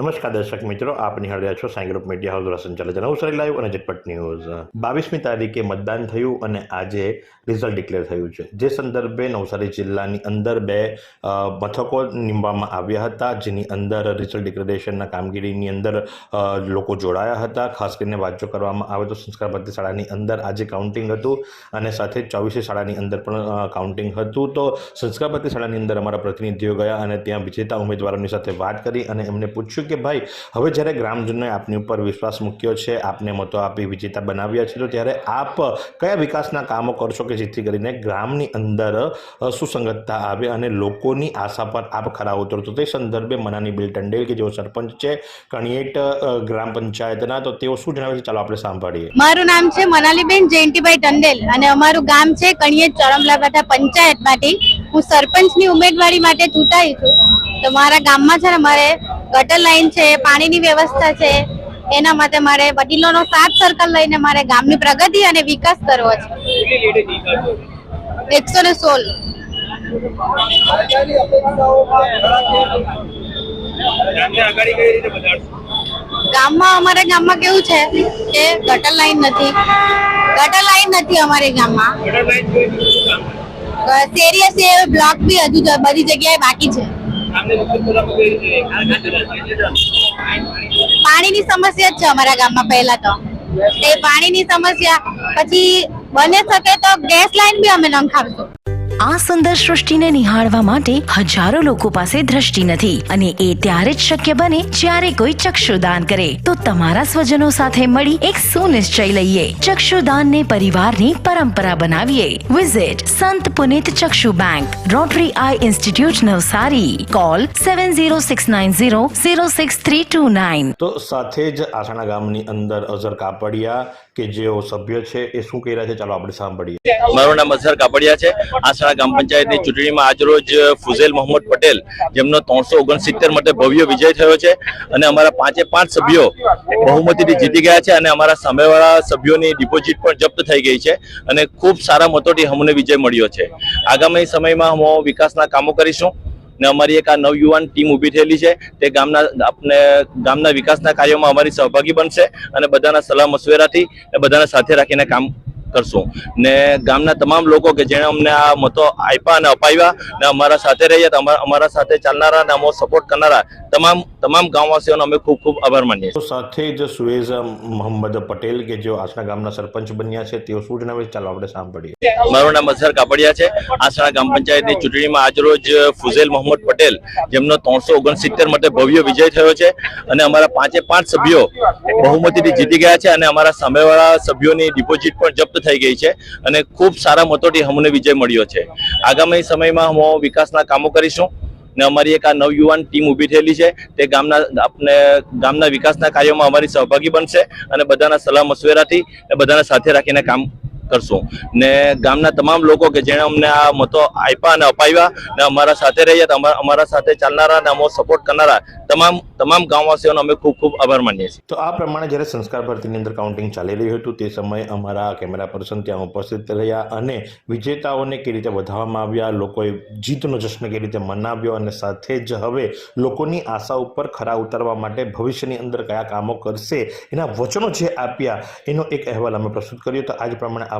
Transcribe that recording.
નમસ્કાર દર્શક મિત્રો, આપ નિહાળી રહ્યા છો સાંઈ ગ્રુપ મીડિયા હાઉસ દ્વારા સંચાલિત નવસારી લાઈવ અને ઝટપટ ન્યૂઝ. બાવીસમી તારીખે મતદાન થયું અને આજે રિઝલ્ટ ડિક્લેર થયું છે. જે સંદર્ભે નવસારી જિલ્લાની અંદર બે મથકો નીમવામાં આવ્યા હતા, જેની અંદર રિઝલ્ટ ડિક્લેરેશનના કામગીરીની અંદર લોકો જોડાયા હતા. ખાસ કરીને જો કરવામાં આવે તો સંસ્કાર ભારતી શાળાની અંદર આજે કાઉન્ટિંગ હતું અને સાથે ચોવીસી શાળાની અંદર પણ કાઉન્ટિંગ હતું. તો સંસ્કાર ભારતી શાળાની અંદર અમારા પ્રતિનિધિઓ ગયા અને ત્યાં વિજેતા ઉમેદવારોની સાથે વાત કરી અને એમને પૂછ્યું કે ભાઈ, હવે જ્યારે ગ્રામજનોએ આપની ઉપર વિશ્વાસ મૂક્યો છે, આપને મતો આપી, વિજેતા બનાવ્યા છે, તો ત્યારે આપ કયા વિકાસના કામો કરશો કે જેથી કરીને ગ્રામની અંદર સુસંગતતા આવે અને લોકોની આશા પર આપ ખરા ઉતરતો તે સંદર્ભે મનાની બિલ ટંડેલ કે જેઓ સરપંચ છે, કણિયેટ ગ્રામ પંચાયતના, તો તેઓ શું જણાવે છે? ચાલો આપણે સાંભળીએ. મારું નામ છે મનાલીબેન જયંતિભાઈ ટંડેલ અને અમારું ગામ છે કણિયેર ચોરમલાબાટા પંચાયતમાંથી. હું સરપંચની ઉમેદવારી માટે ચૂંટાઈ છું. તો મારા ગામમાં છે ને, મારે ગટર લાઈન છે પાણીની વ્યવસ્થા છે એના માટે મારે વડીલોનો સાથ સર્કલ લઈને મારે ગામની પ્રગતિ અને વિકાસ કરવો છે. એકસો ને સોળ. ગામમાં અમારા ગામમાં કેવું છે કે ગટર લાઈન નથી. ગટર લાઈન નથી અમારે ગામમાં. સેરિયસ એ બ્લોક બી હજુ બધી જગ્યાએ બાકી છે. પાણીની સમસ્યા જ છે અમારા ગામમાં પહેલા તો. એ પાણીની સમસ્યા. પછી બને શકે તો ગેસ લાઈન બી અમે નંખાવશું. આ સુંદર સૃષ્ટિને નિહાળવા માટે હજારો લોકો પાસે દ્રષ્ટિ નથી અને એ ત્યારે જ શક્ય બને જ્યારે કોઈ ચક્ષુદાન કરે. તો તમારા સ્વજનો સાથે મળી એક સુનિશ્ચય લઈએ. ચક્ષુદાનને પરિવારની પરંપરા બનાવીએ. Visit Sant Punit Chakshu bank Rotary eye institute Navsari. Call seven zero six nine zero zero six three two nine તો સાથે જ આસણા ગામની અંદર અઝર કાપડિયા કે જેઓ સભ્ય છે એ શું કહી રહ્યા છે? ચાલો આપણે સાંભળીએ. મારું નામ અઝર કાપડિયા છે. આસણા ગ્રામ પંચાયતની ચૂંટણીમાં આજરોજ ફુઝેલ મોહમ્મદ પટેલ, જેમનો ત્રણસો ઓગણસિત્તેર મતે ભવ્ય વિજય થયો છે અને અમારા પાંચે પાંચ સભ્યો બહુમતીથી જીતી ગયા છે અને અમારા સામેવાળા સભ્યોની ડિપોઝિટ પણ જપ્ત થઈ ગઈ છે અને ખૂબ સારા મતોથી અમને વિજય મળ્યો છે. આગામી સમયમાં હું વિકાસના કામો કરીશું ને અમારી એક આ નવયુવાન ટીમ ઊભી થયેલી છે. તે ગામના આપણે ગામના વિકાસના કાર્યોમાં અમારી સહભાગી બનશે અને બધાના સલાહ મશવરાથી બધાને સાથે રાખીને કામ કરશું. ને ગામના તમામ લોકો કે જેણે અમને આ મતો આપ્યા અને અપાવ્યા ને અમારા સાથે રહ્યા અમારા સાથે ચાલનારા અને અમો સપોર્ટ કરનારા તમામ તમામ ગામવાસીઓનો અમે ખૂબ ખૂબ આભાર માનીએ છીએ. સાથે જ સુએઝ મોહમ્મદ પટેલ કે જેઓ આસણા ગામના સરપંચ બન્યા છે તેઓ શું જણાવે ચાલો આપણે સાંભળીએ. મારું નામ અઝહર કાપડિયા છે. આસણા ગ્રામ પંચાયતની ચૂંટણીમાં આજરોજ ફુઝેલ મોહમ્મદ પટેલ જેમનો ત્રણસો ઓગણસિત્તેર માટે ભવ્ય વિજય થયો છે અને અમારા પાંચે પાંચ સભ્યો બહુમતીથી જીતી ગયા છે અને અમારા સામેવાળા સભ્યોની ડિપોઝિટ પણ જપ્ત થઈ ગઈ છે અને ખૂબ સારા મતોથી અમને વિજય મળ્યો છે. આગામી સમયમાં હું વિકાસના કામો કરીશું. ને અમારી એક આ નવયુવાન ટીમ ઊભી થયેલી છે. તે ગામના આપણે ગામના વિકાસના કાર્યોમાં અમારી સહભાગી બનશે અને બધાના સલાહ મશવેરાથી બધાને સાથે રાખીને કામ કરશું. ને ગામના તમામ લોકો કે જેણે અમને આ મતો આપ્યા અને અપાવ્યા ને અમારા સાથે રહ્યા અમારા સાથે ચાલનારા અને અમો સપોર્ટ કરનારા તમામ તમામ ગામવાસીઓનો અમે ખૂબ ખૂબ આભાર માનીએ છીએ. તો આ પ્રમાણે જ્યારે સંસ્કાર ભરતીની અંદર કાઉન્ટિંગ ચાલી રહ્યું હતું, તે સમયે અમારા કેમેરા પર્સન ત્યાં ઉપસ્થિત રહ્યા અને વિજેતાઓને કઈ રીતે વધારવામાં આવ્યા, લોકોએ જીતનો જશ્ન કઈ રીતે મનાવ્યો અને સાથે જ હવે લોકોની આશા ઉપર ખરા ઉતારવા માટે ભવિષ્યની અંદર કયા કામો કરશે, એના વચનો જે આપ્યા, એનો એક અહેવાલ અમે પ્રસ્તુત કર્યો. તો આજ પ્રમાણે આવા